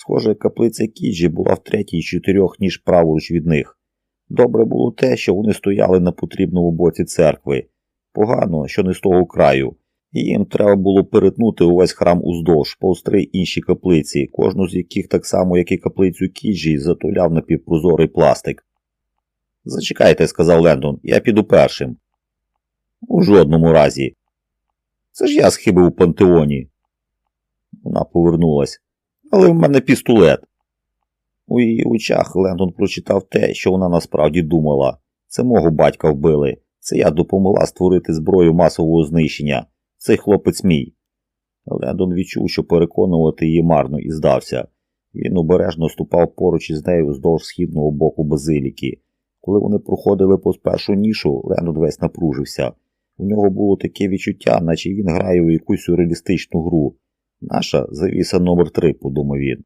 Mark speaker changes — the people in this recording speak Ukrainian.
Speaker 1: Схоже, каплиця Кіджі була в третій чотирьох ніж праворуч від них. Добре було те, що вони стояли на потрібному боці церкви. Погано, що не з того краю. І їм треба було перетнути увесь храм уздовж, повз три інші каплиці, кожну з яких так само, як і каплицю Кіджі, затуляв напівпрозорий пластик. Зачекайте, сказав Лендон, я піду першим. У жодному разі. Це ж я схибив у пантеоні. Вона повернулась. Але в мене пістолет. У її очах Лендон прочитав те, що вона насправді думала. Це мого батька вбили. Це я допомогла створити зброю масового знищення. Цей хлопець мій. Лендон відчув, що переконувати її марно і здався. Він обережно ступав поруч із нею вздовж східного боку базиліки. Коли вони проходили по першу нішу, Лендон весь напружився. У нього було таке відчуття, наче він грає у якусь сюрреалістичну гру. Наша завіса номер три, подумав він.